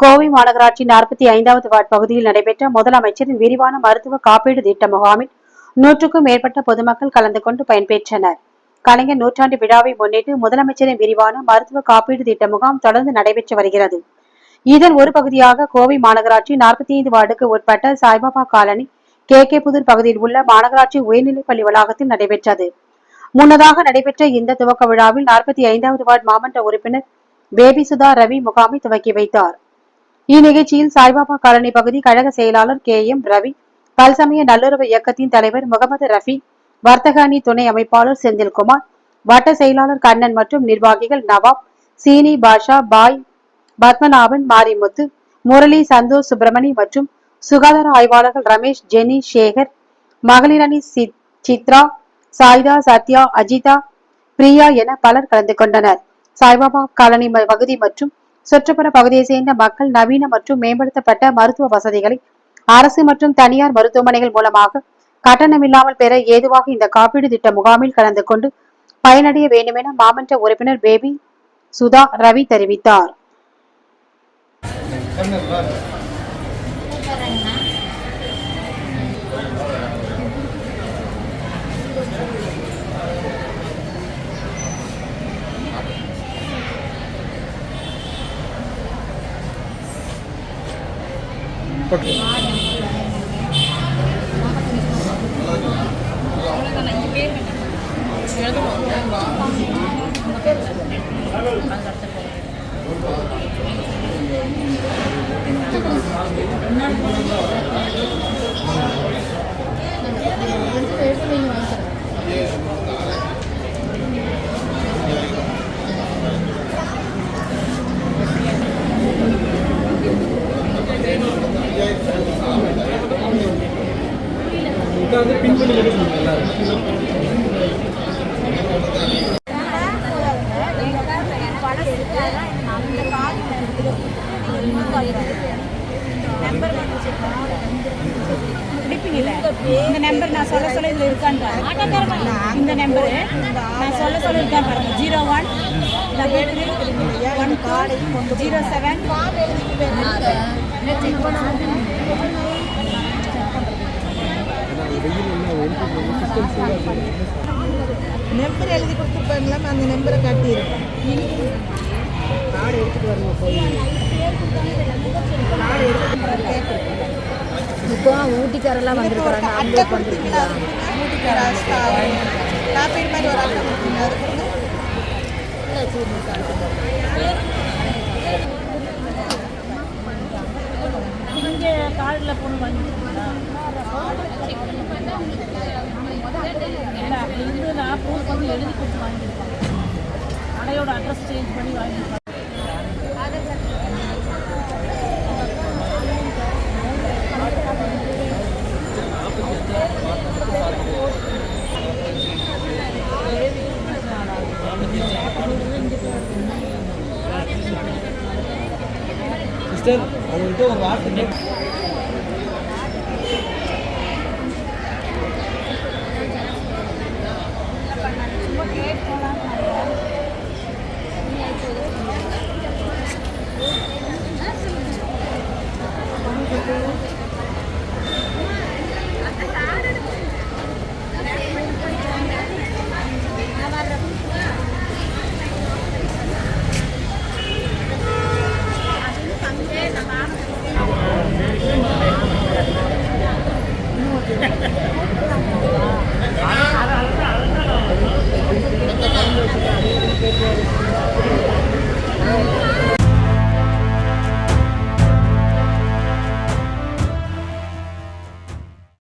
கோவை மாநகராட்சி நாற்பத்தி ஐந்தாவது வார்டு பகுதியில் நடைபெற்ற முதலமைச்சரின் விரிவான மருத்துவ காப்பீடு திட்ட முகாமில் நூற்றுக்கும் மேற்பட்ட பொதுமக்கள் கலந்து கொண்டு பயன்பெற்றனர். கலைஞர் நூற்றாண்டு விழாவை முன்னிட்டு முதலமைச்சரின் விரிவான மருத்துவ காப்பீடு திட்ட முகாம் தொடர்ந்து நடைபெற்று வருகிறது. இதன் ஒரு பகுதியாக கோவை மாநகராட்சி நாற்பத்தி ஐந்து வார்டுக்கு உட்பட்ட Saibaba colony K K Pudur பகுதியில் உள்ள மாநகராட்சி உயர்நிலைப் பள்ளி வளாகத்தில் நடைபெற்றது. முன்னதாக நடைபெற்ற இந்த துவக்க விழாவில் நாற்பத்தி ஐந்தாவது வார்டு மாமன்ற உறுப்பினர் பேபி சுதா ரவி முகாமை துவக்கி வைத்தார். இந்நிகழ்ச்சியில் சாய்பாபா காலனி பகுதி கழக செயலாளர் கே எம் ரவி பல்சமய நல்லுறவு இயக்கத்தின் தலைவர் முகமது ரஃபி வர்த்தக அணி துணை அமைப்பாளர் செந்தில்குமார் வட்ட செயலாளர் கண்ணன் மற்றும் நிர்வாகிகள் நவாப் சீனி பாஷா பாய் பத்மநாபன் மாரிமுத்து முரளி சந்தோஷ் சுப்பிரமணி மற்றும் சுகாதார ஆய்வாளர்கள் ரமேஷ் ஜெனி சேகர் மகளிர் அணி சி- சித்ரா சாய்தா சத்யா அஜிதா பிரியா என பலர் கலந்து கொண்டனர். சாய்பாபா காலனி ம- பகுதி மற்றும் சுற்றுப்புற பகுதியை சேர்ந்த மக்கள் நவீன மற்றும் மேம்படுத்தப்பட்ட மருத்துவ வசதிகளை அரசு மற்றும் தனியார் மருத்துவமனைகள் மூலமாக கட்டணமில்லாமல் பெற ஏதுவாக இந்த காப்பீடு திட்ட முகாமில் கலந்து கொண்டு பயனடைய வேண்டுமென மாமன்ற உறுப்பினர் பேபி சுதா ரவி தெரிவித்தார். 嗯好的好的 உட்காந்து பின் பண்ணி மட்டும் சொல்லுங்க எல்லாரும் இந்த நம்பர் நான் சொல்ல சொல்ல இதுல இருக்கான்னு இந்த நம்பர் நான் சொல்ல சொல்ல இருக்கான்னு பாருங்க. Zero one double three one zero seven number எழுதி கொடுத்துருப்பாங்களாம் அந்த நம்பரை காட்டியிருக்கோம் கார்டு எடுத்துட்டு வரணும் போய் இப்போ ஊட்டிக்காரெல்லாம் வந்திருக்கிறாங்க அட்டை கொடுத்தீங்களா? ஊட்டிக்காரா? காப்பீடு மாதிரி ஒரு அட்டை கொடுத்தீங்க அது கொடுங்க. இங்கே கார்டில் பொண்ணு வாங்கிக்கிறீங்களா கடையோட அட்ரஸ் சேஞ்ச் பண்ணி வாங்கிட்டு சிஸ்டர் அவங்கள்ட்ட ஒரு வார்த்தை